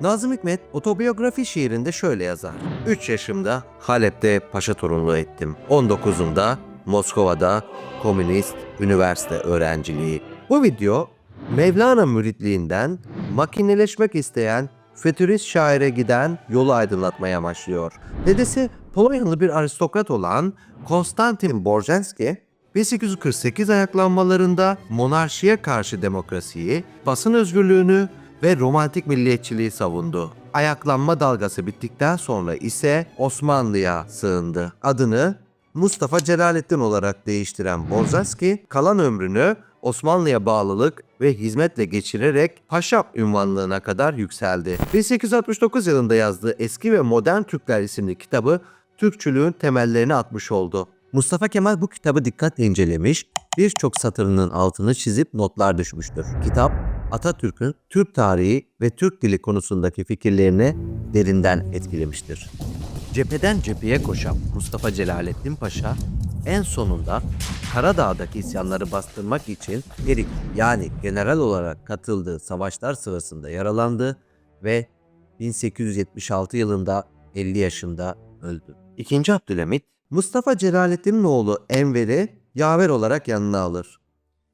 Nazım Hikmet otobiyografi şiirinde şöyle yazar. 3 yaşımda Halep'te paşa torunluğu ettim. 19'umda Moskova'da komünist üniversite öğrenciliği. Bu video Mevlana müritliğinden makineleşmek isteyen fütürist şaire giden yolu aydınlatmaya amaçlıyor. Dedesi Polonyalı bir aristokrat olan Konstantin Borzenski 1848 ayaklanmalarında monarşiye karşı demokrasiyi, basın özgürlüğünü ve romantik milliyetçiliği savundu. Ayaklanma dalgası bittikten sonra ise Osmanlı'ya sığındı. Adını Mustafa Celalettin olarak değiştiren Borzenski kalan ömrünü Osmanlı'ya bağlılık ve hizmetle geçirerek paşa ünvanlığına kadar yükseldi. 1869 yılında yazdığı Eski ve Modern Türkler isimli kitabı Türkçülüğün temellerini atmış oldu. Mustafa Kemal bu kitabı dikkatle incelemiş, birçok satırının altını çizip notlar düşmüştür. Kitap, Atatürk'ün Türk tarihi ve Türk dili konusundaki fikirlerini derinden etkilemiştir. Cepheden cepheye koşan Mustafa Celalettin Paşa en sonunda Karadağ'daki isyanları bastırmak için Erik yani general olarak katıldığı savaşlar sırasında yaralandı ve 1876 yılında 50 yaşında öldü. İkinci Abdülhamit Mustafa Celalettin'in oğlu Enver'i yaver olarak yanına alır.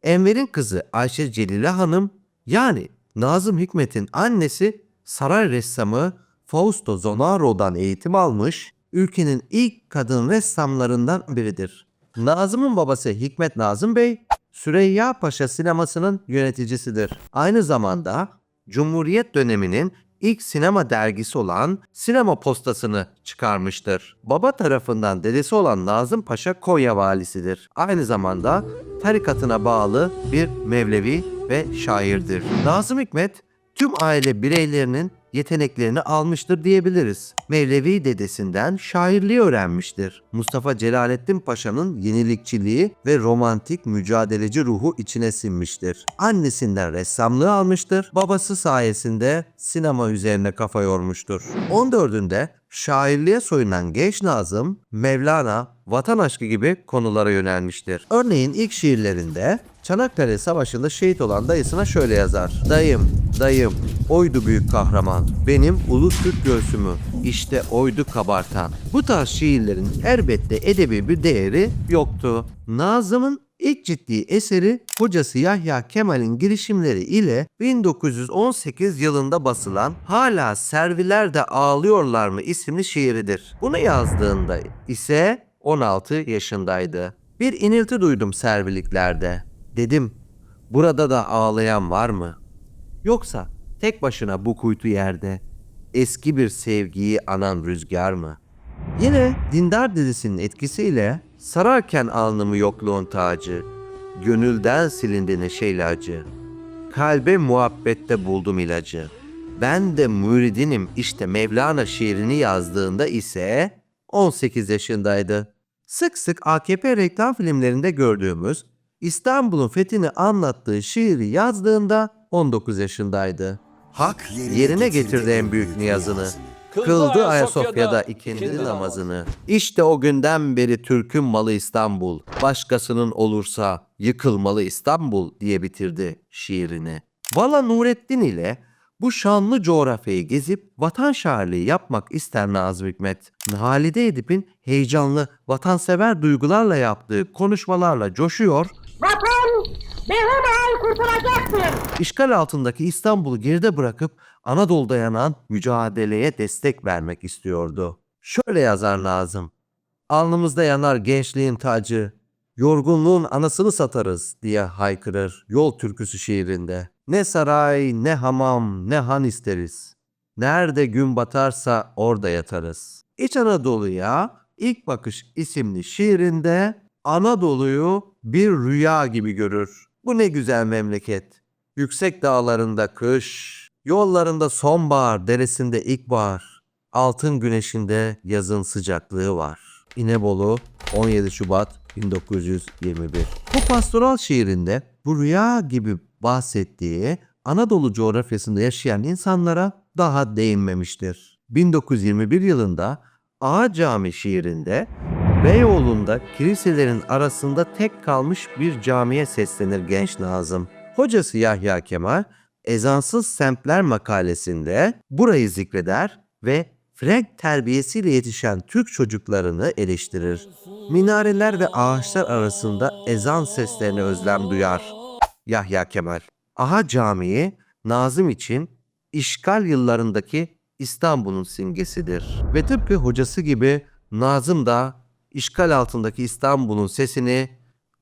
Enver'in kızı Ayşe Celile Hanım yani Nazım Hikmet'in annesi saray ressamı Fausto Zonaro'dan eğitim almış, ülkenin ilk kadın ressamlarından biridir. Nazım'ın babası Hikmet Nazım Bey, Süreyya Paşa sinemasının yöneticisidir. Aynı zamanda Cumhuriyet döneminin ilk sinema dergisi olan Sinema Postası'nı çıkarmıştır. Baba tarafından dedesi olan Nazım Paşa Konya valisidir. Aynı zamanda tarikatına bağlı bir Mevlevi ve şairdir. Nazım Hikmet tüm aile bireylerinin yeteneklerini almıştır diyebiliriz. Mevlevi dedesinden şairliği öğrenmiştir. Mustafa Celalettin Paşa'nın yenilikçiliği ve romantik mücadeleci ruhu içine sinmiştir. Annesinden ressamlığı almıştır. Babası sayesinde sinema üzerine kafa yormuştur. 14'ünde şairliğe soyunan genç Nazım, Mevlana, vatan aşkı gibi konulara yönelmiştir. Örneğin ilk şiirlerinde Çanakkale Savaşı'nda şehit olan dayısına şöyle yazar. Dayım, dayım, oydu büyük kahraman. Benim ulu Türk göğsümü, işte oydu kabartan. Bu tarz şiirlerin elbette edebi bir değeri yoktu. Nazım'ın ilk ciddi eseri hocası Yahya Kemal'in girişimleri ile 1918 yılında basılan Hala Serviler de Ağlıyorlar mı isimli şiiridir. Bunu yazdığında ise 16 yaşındaydı. Bir inilti duydum serviliklerde. Dedim, burada da ağlayan var mı? Yoksa tek başına bu kuytu yerde eski bir sevgiyi anan rüzgar mı? Yine dindar dedesinin etkisiyle sararken alnımı yokluğun tacı, gönülden silindi neşeyle acı. Kalbe muhabbette buldum ilacı. Ben de müridinim işte Mevlana şiirini yazdığında ise 18 yaşındaydı. Sık sık AKP reklam filmlerinde gördüğümüz İstanbul'un fethini anlattığı şiiri yazdığında 19 yaşındaydı. Hak Yerine getirdi en büyük niyazını. Kıldı Ayasofya'da ikindi namazını. İşte o günden beri Türk'ün malı İstanbul. Başkasının olursa yıkılmalı İstanbul diye bitirdi şiirini. Vala Nurettin ile bu şanlı coğrafyayı gezip vatan şairliği yapmak ister Nazım Hikmet. Halide Edip'in heyecanlı, vatansever duygularla yaptığı konuşmalarla coşuyor, Hemen kurtulacaktır. işgal altındaki İstanbul'u geride bırakıp Anadolu'da yanan mücadeleye destek vermek istiyordu. Şöyle yazar Nazım. Alnımızda yanar gençliğin tacı, yorgunluğun anasını satarız diye haykırır yol türküsü şiirinde. Ne saray, ne hamam, ne han isteriz. Nerede gün batarsa orada yatarız. İç Anadolu'ya ilk bakış isimli şiirinde Anadolu'yu bir rüya gibi görür. Bu ne güzel memleket. Yüksek dağlarında kış, yollarında sonbahar, deresinde ilkbahar, altın güneşinde yazın sıcaklığı var. İnebolu 17 Şubat 1921. Bu pastoral şiirinde bu rüya gibi bahsettiği Anadolu coğrafyasında yaşayan insanlara daha değinmemiştir. 1921 yılında Ağa Cami şiirinde Beyoğlu'nda kiliselerin arasında tek kalmış bir camiye seslenir genç Nazım. Hocası Yahya Kemal Ezansız Semtler makalesinde burayı zikreder ve Frank terbiyesiyle yetişen Türk çocuklarını eleştirir. Minareler ve ağaçlar arasında ezan seslerine özlem duyar. Yahya Kemal. Aha Camii Nazım için işgal yıllarındaki İstanbul'un simgesidir. Ve tıpkı hocası gibi Nazım da işgal altındaki İstanbul'un sesini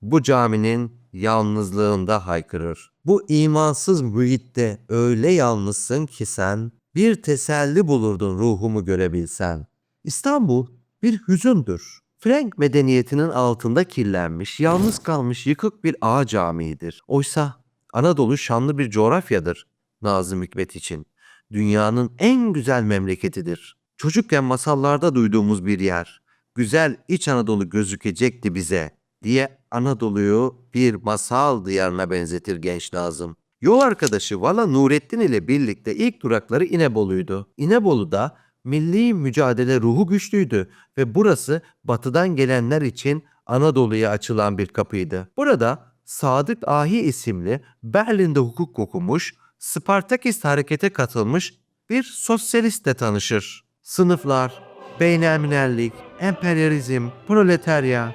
bu caminin yalnızlığında haykırır. Bu imansız mühitte öyle yalnızsın ki sen bir teselli bulurdun ruhumu görebilsen. İstanbul bir hüzündür. Frank medeniyetinin altında kirlenmiş, yalnız kalmış yıkık bir ağa camiidir. Oysa Anadolu şanlı bir coğrafyadır Nazım Hikmet için. Dünyanın en güzel memleketidir. Çocukken masallarda duyduğumuz bir yer. Güzel İç Anadolu gözükecekti bize diye Anadolu'yu bir masal diyarına benzetir genç Nazım. Yol arkadaşı Vala Nurettin ile birlikte ilk durakları İnebolu'ydu. İnebolu'da milli mücadele ruhu güçlüydü ve burası batıdan gelenler için Anadolu'ya açılan bir kapıydı. Burada Sadık Ahi isimli Berlin'de hukuk okumuş, Spartakist harekete katılmış bir sosyalistle tanışır. Sınıflar, beynelmilerlik, emperyalizm, proletarya.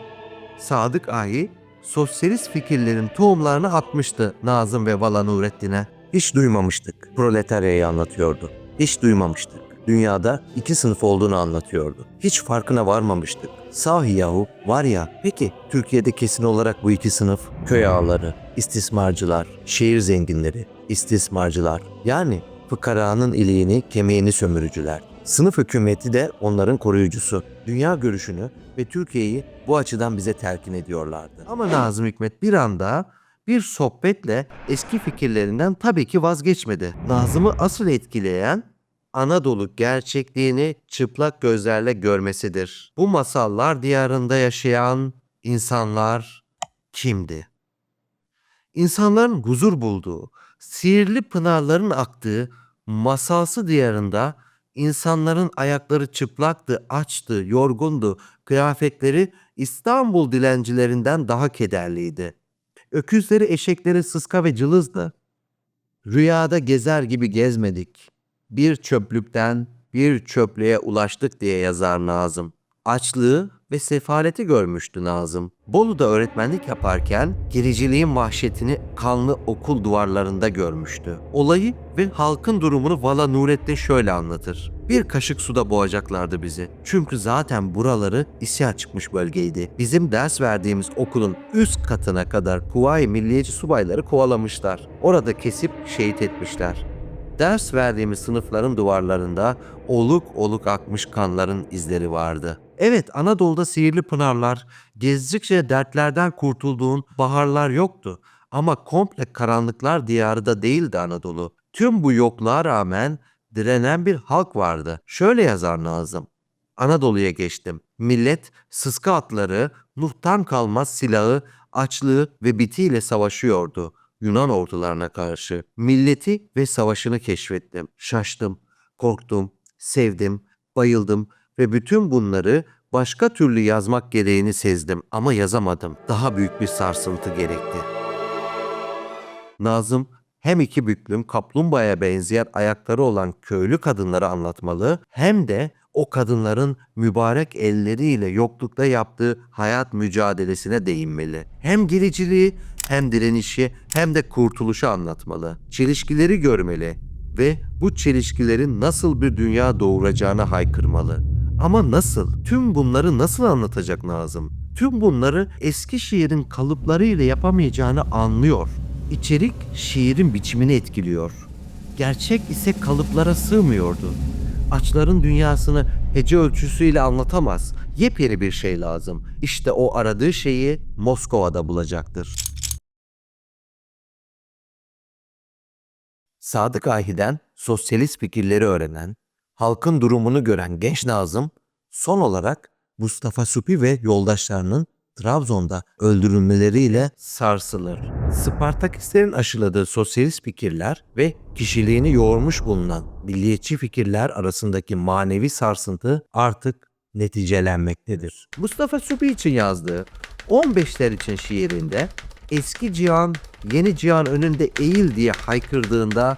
Sadık Ahi sosyalist fikirlerin tohumlarını atmıştı Nazım ve Vala Nurettin'e. Hiç duymamıştık. Proletaryayı anlatıyordu. Hiç duymamıştık. Dünyada iki sınıf olduğunu anlatıyordu. Hiç farkına varmamıştık. Sahi yahu var ya peki Türkiye'de kesin olarak bu iki sınıf köy ağaları, istismarcılar, şehir zenginleri, istismarcılar yani fıkaranın iliğini kemiğini sömürücüler. Sınıf hükümeti de onların koruyucusu. Dünya görüşünü ve Türkiye'yi bu açıdan bize telkin ediyorlardı. Ama Nazım Hikmet bir anda bir sohbetle eski fikirlerinden tabii ki vazgeçmedi. Nazım'ı asıl etkileyen Anadolu gerçekliğini çıplak gözlerle görmesidir. Bu masallar diyarında yaşayan insanlar kimdi? İnsanların huzur bulduğu, sihirli pınarların aktığı masalsı diyarında insanların ayakları çıplaktı, açtı, yorgundu, kıyafetleri İstanbul dilencilerinden daha kederliydi. Öküzleri, eşekleri sıska ve cılızdı. Rüyada gezer gibi gezmedik. Bir çöplükten bir çöplüğe ulaştık diye yazar Nazım. Açlığı ve sefaleti görmüştü Nazım. Bolu'da öğretmenlik yaparken gericiliğin vahşetini kanlı okul duvarlarında görmüştü. Olayı ve halkın durumunu Vala Nurettin şöyle anlatır. Bir kaşık suda boğacaklardı bizi. Çünkü zaten buraları isyan çıkmış bölgeydi. Bizim ders verdiğimiz okulun üst katına kadar Kuvayi Milliyeci subayları kovalamışlar. Orada kesip şehit etmişler. Ders verdiğimiz sınıfların duvarlarında oluk oluk akmış kanların izleri vardı. Evet Anadolu'da sihirli pınarlar, gezdikçe dertlerden kurtulduğun baharlar yoktu. Ama komple karanlıklar diyarı da değildi Anadolu. Tüm bu yokluğa rağmen direnen bir halk vardı. Şöyle yazar Nazım. Anadolu'ya geçtim. Millet sıska atları, Nuh'tan kalmaz silahı, açlığı ve bitiyle savaşıyordu. Yunan ordularına karşı milleti ve savaşını keşfettim. Şaştım, korktum, sevdim, bayıldım ve bütün bunları başka türlü yazmak gereğini sezdim ama yazamadım. Daha büyük bir sarsıntı gerekti. Nazım hem iki büklüm kaplumbağaya benzeyen ayakları olan köylü kadınları anlatmalı hem de o kadınların mübarek elleriyle yoklukta yaptığı hayat mücadelesine değinmeli. Hem gericiliği hem direnişi hem de kurtuluşu anlatmalı. Çelişkileri görmeli ve bu çelişkilerin nasıl bir dünya doğuracağını haykırmalı. Ama nasıl? Tüm bunları nasıl anlatacak Nazım? Tüm bunları eski şiirin kalıplarıyla yapamayacağını anlıyor. İçerik şiirin biçimini etkiliyor. Gerçek ise kalıplara sığmıyordu. Açların dünyasını hece ölçüsüyle anlatamaz. Yepyeni bir şey lazım. İşte o aradığı şeyi Moskova'da bulacaktır. Sadık Ahi'den sosyalist fikirleri öğrenen, halkın durumunu gören genç Nazım, son olarak Mustafa Supi ve yoldaşlarının Trabzon'da öldürülmeleriyle sarsılır. Spartakistlerin aşıladığı sosyalist fikirler ve kişiliğini yoğurmuş bulunan milliyetçi fikirler arasındaki manevi sarsıntı artık neticelenmektedir. Mustafa Supi için yazdığı 15'ler için şiirinde eski cihan yeni cihan önünde eğil diye haykırdığında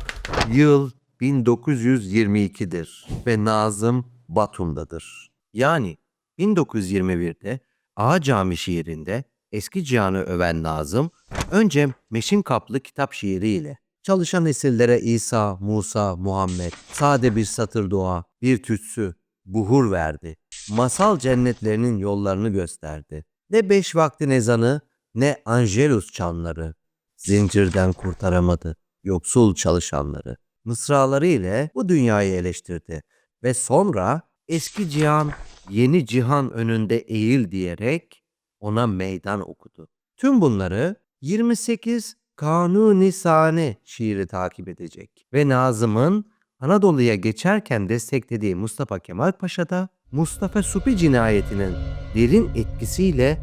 yıl 1922'dir ve Nazım Batum'dadır. Yani 1921'de Ağa Cami şiirinde eski cihanı öven Nazım önce Meşin Kaplı kitap şiiriyle çalışan nesillere İsa, Musa, Muhammed, sade bir satır dua, bir tütsü, buhur verdi. Masal cennetlerinin yollarını gösterdi. Ne beş vaktin ezanı ne Angelus çanları. Zincirden kurtaramadı yoksul çalışanları. Mısraları ile bu dünyayı eleştirdi ve sonra eski cihan yeni cihan önünde eğil diyerek ona meydan okudu. Tüm bunları 28 Kanuni Sane şiiri takip edecek ve Nazım'ın Anadolu'ya geçerken desteklediği Mustafa Kemal Paşa da Mustafa Supi cinayetinin derin etkisiyle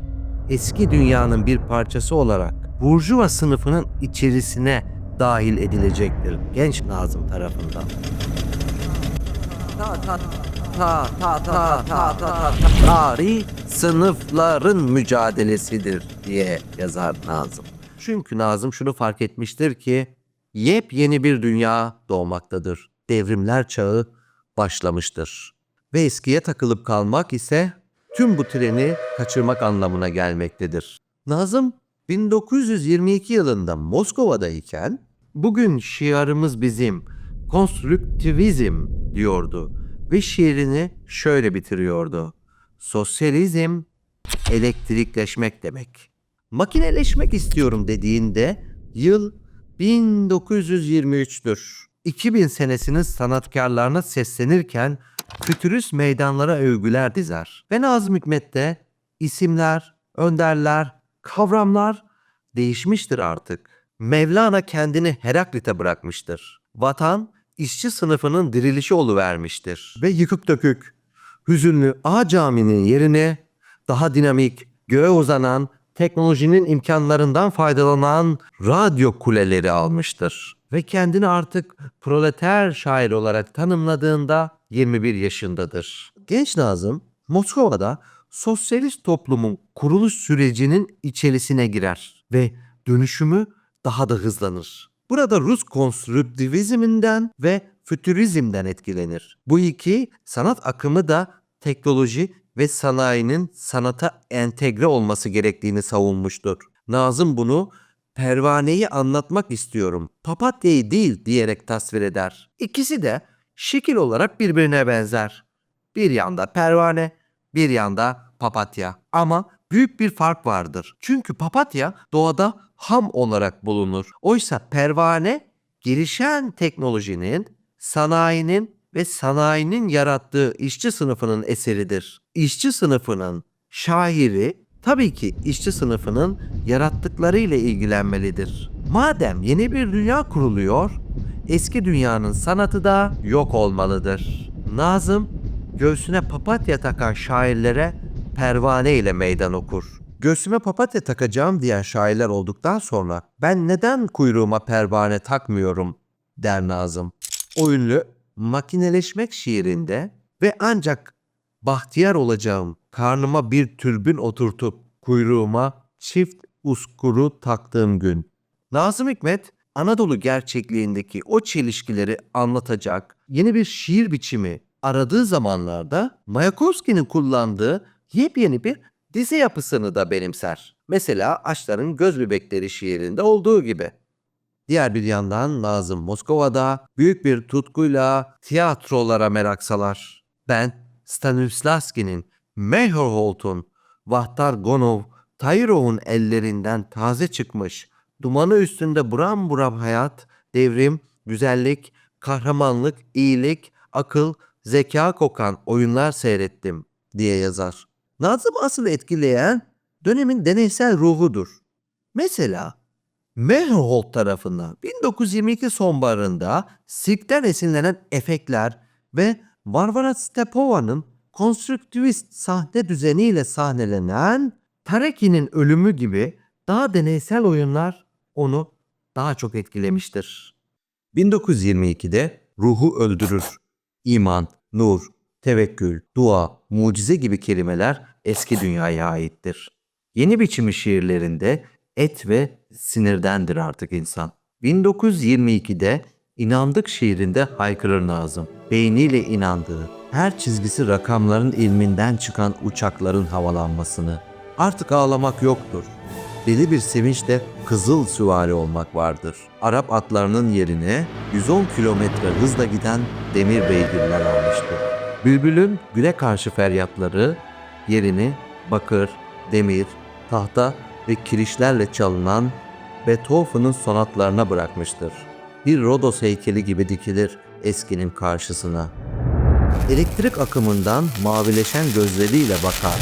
eski dünyanın bir parçası olarak Burjuva sınıfının içerisine dahil edilecektir genç Nazım tarafından. Ta ta ta ta ta ta ta ta Tarih sınıfların mücadelesidir diye yazar Nazım. Çünkü Nazım şunu fark etmiştir ki yepyeni bir dünya doğmaktadır. Devrimler çağı başlamıştır. Ve eskiye takılıp kalmak ise tüm bu treni kaçırmak anlamına gelmektedir. Nazım 1922 yılında Moskova'dayken bugün şiarımız bizim konstruktivizm diyordu ve şiirini şöyle bitiriyordu. Sosyalizm elektrikleşmek demek. Makineleşmek istiyorum dediğinde yıl 1923'tür. 2000 senesinin sanatkarlarına seslenirken fütürist meydanlara övgüler dizer. Ve Nazım Hikmet'te isimler, önderler, kavramlar değişmiştir artık. Mevlana kendini Heraklit'e bırakmıştır. Vatan, işçi sınıfının dirilişi oluvermiştir. Ve yıkık dökük, hüzünlü A caminin yerine daha dinamik, göğe uzanan, teknolojinin imkanlarından faydalanan radyo kuleleri almıştır. Ve kendini artık proleter şair olarak tanımladığında 21 yaşındadır. Genç Nazım, Moskova'da sosyalist toplumun kuruluş sürecinin içerisine girer ve dönüşümü daha da hızlanır. Burada Rus konstruktivizminden ve fütürizmden etkilenir. Bu iki sanat akımı da teknoloji ve sanayinin sanata entegre olması gerektiğini savunmuştur. Nazım bunu pervaneyi anlatmak istiyorum, papatyayı değil diyerek tasvir eder. İkisi de şekil olarak birbirine benzer. Bir yanda pervane, bir yanda papatya. Ama büyük bir fark vardır. Çünkü papatya doğada ham olarak bulunur. Oysa pervane gelişen teknolojinin, sanayinin ve sanayinin yarattığı işçi sınıfının eseridir. İşçi sınıfının şairi tabii ki işçi sınıfının yarattıklarıyla ilgilenmelidir. Madem yeni bir dünya kuruluyor, eski dünyanın sanatı da yok olmalıdır. Nazım göğsüne papatya takan şairlere pervane ile meydan okur. Göğsüme papatya takacağım diyen şairler olduktan sonra ben neden kuyruğuma pervane takmıyorum der Nazım. O ünlü makineleşmek şiirinde ve ancak bahtiyar olacağım karnıma bir türbün oturtup kuyruğuma çift uskuru taktığım gün. Nazım Hikmet Anadolu gerçekliğindeki o çelişkileri anlatacak yeni bir şiir biçimi aradığı zamanlarda Mayakovski'nin kullandığı yepyeni bir dizi yapısını da benimser. Mesela Açların Göz Bebekleri şiirinde olduğu gibi. Diğer bir yandan Nazım Moskova'da büyük bir tutkuyla tiyatrolara merak salar. Ben Stanislavski'nin, Meyerhold'un, Vahtar Gonov, Tayirov'un ellerinden taze çıkmış, dumanı üstünde buram buram hayat, devrim, güzellik, kahramanlık, iyilik, akıl, zeka kokan oyunlar seyrettim diye yazar. Nazım asıl etkileyen dönemin deneysel ruhudur. Mesela Meyerhold tarafından 1922 sonbaharında sirkten esinlenen efektler ve Varvara Stepova'nın konstruktivist sahne düzeniyle sahnelenen Tareki'nin ölümü gibi daha deneysel oyunlar onu daha çok etkilemiştir. 1922'de ruhu öldürür. İman, nur, tevekkül, dua, mucize gibi kelimeler eski dünyaya aittir. Yeni biçimi şiirlerinde et ve sinirdendir artık insan. 1922'de İnandık şiirinde haykırır Nazım. Beyniyle inandığı, her çizgisi rakamların ilminden çıkan uçakların havalanmasını. Artık ağlamak yoktur. Deli bir sevinçle kızıl süvari olmak vardır. Arap atlarının yerine 110 kilometre hızla giden demir beygirler almıştır. Bülbülün güle karşı feryatları yerini bakır, demir, tahta ve kirişlerle çalınan Beethoven'ın sonatlarına bırakmıştır. Bir Rodos heykeli gibi dikilir eskinin karşısına. Elektrik akımından mavileşen gözleriyle bakar.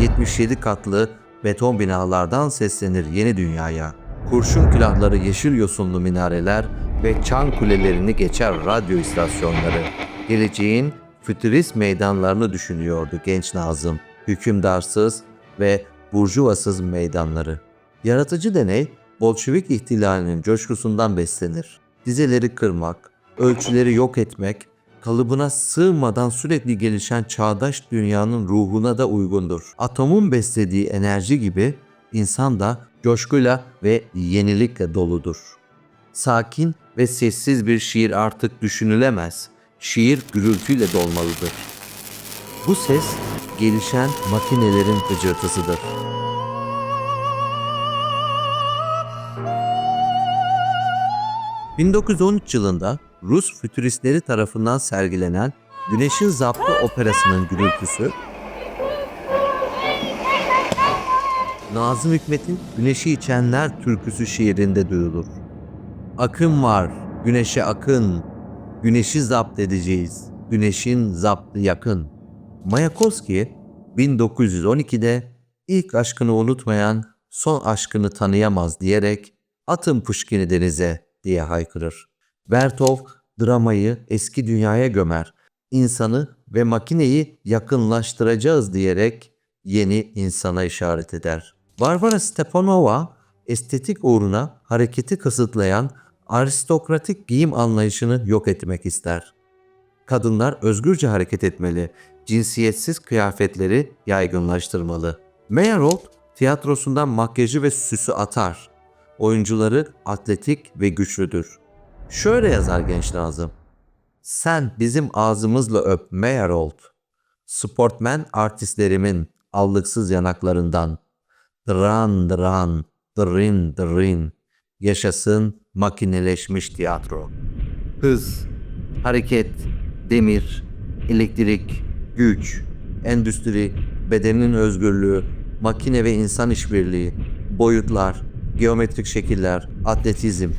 77 katlı beton binalardan seslenir yeni dünyaya. Kurşun külahları yeşil yosunlu minareler ve çan kulelerini geçer radyo istasyonları. Geleceğin fütürist meydanlarını düşünüyordu genç Nazım. Hükümdarsız ve burjuvasız meydanları. Yaratıcı deney Bolşevik ihtilalinin coşkusundan beslenir. Dizeleri kırmak, ölçüleri yok etmek, kalıbına sığmadan sürekli gelişen çağdaş dünyanın ruhuna da uygundur. Atomun beslediği enerji gibi insan da coşkuyla ve yenilikle doludur. Sakin ve sessiz bir şiir artık düşünülemez. Şiir gürültüyle dolmalıdır. Bu ses gelişen makinelerin gıcırtısıdır. ...1913 yılında Rus fütüristleri tarafından sergilenen Güneşin Zaptı operasının gürültüsü... ...Nazım Hikmet'in Güneşi İçenler türküsü şiirinde duyulur. Akın var, güneşe akın, güneşi zapt edeceğiz, güneşin zaptı yakın. Mayakovski 1912'de ilk aşkını unutmayan son aşkını tanıyamaz diyerek atın Puşkin'i denize diye haykırır. Bertov dramayı eski dünyaya gömer, insanı ve makineyi yakınlaştıracağız diyerek yeni insana işaret eder. Varvara Stepanova estetik uğruna hareketi kısıtlayan aristokratik giyim anlayışını yok etmek ister. Kadınlar özgürce hareket etmeli, cinsiyetsiz kıyafetleri yaygınlaştırmalı. Meyerhold tiyatrosundan makyajı ve süsü atar. Oyuncuları atletik ve güçlüdür. Şöyle yazar genç Nazım. Sen bizim ağzımızla öp Meyerhold. Sportmen artistlerimin allıksız yanaklarından. Dran dran, drin drin. Yaşasın makineleşmiş tiyatro. Hız, hareket, demir, elektrik, güç, endüstri, bedenin özgürlüğü, makine ve insan işbirliği, boyutlar, geometrik şekiller, atletizm.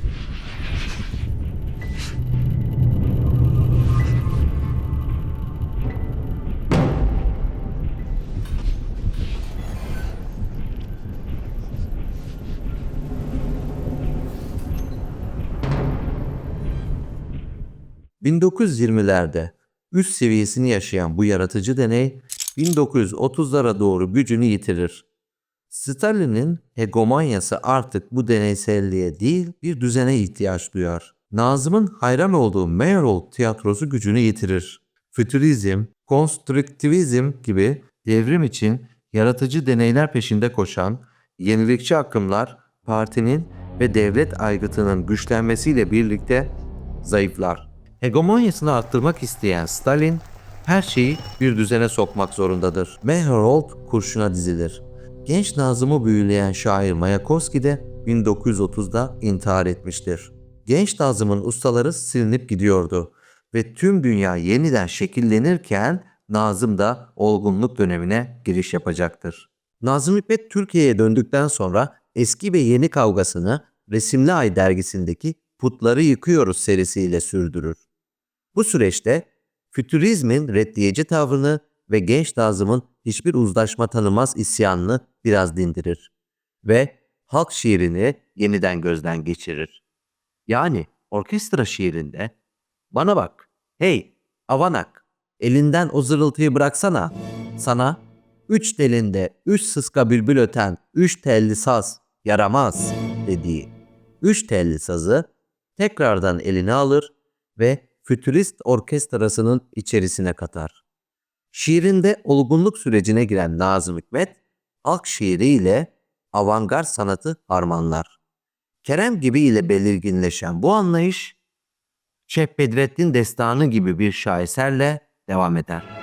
...1920'lerde üst seviyesini yaşayan bu yaratıcı deney 1930'lara doğru gücünü yitirir. Stalin'in hegemonyası artık bu deneyselliğe değil bir düzene ihtiyaç duyar. Nazım'ın hayran olduğu Meyerhold tiyatrosu gücünü yitirir. Fütürizm, konstruktivizm gibi devrim için yaratıcı deneyler peşinde koşan yenilikçi akımlar partinin ve devlet aygıtının güçlenmesiyle birlikte zayıflar. Hegemonyasını arttırmak isteyen Stalin her şeyi bir düzene sokmak zorundadır. Meyerhold kurşuna dizilir. Genç Nazım'ı büyüleyen şair Mayakovski de 1930'da intihar etmiştir. Genç Nazım'ın ustaları silinip gidiyordu ve tüm dünya yeniden şekillenirken Nazım da olgunluk dönemine giriş yapacaktır. Nazım Hikmet Türkiye'ye döndükten sonra eski ve yeni kavgasını Resimli Ay dergisindeki Putları Yıkıyoruz serisiyle sürdürür. Bu süreçte fütürizmin reddiyeci tavrını ve genç Nazım'ın hiçbir uzlaşma tanımaz isyanını biraz dindirir ve halk şiirini yeniden gözden geçirir. Yani orkestra şiirinde bana bak, hey avanak elinden o zırıltıyı bıraksana sana üç telinde üç sıska bülbül öten üç telli saz yaramaz dediği üç telli sazı tekrardan eline alır ve fütürist orkestrasının içerisine katar. Şiirinde olgunluk sürecine giren Nazım Hikmet, halk şiiriyle avantgard sanatı harmanlar. Kerem gibi ile belirginleşen bu anlayış Şeyh Bedrettin Destanı gibi bir şaheserle devam eder.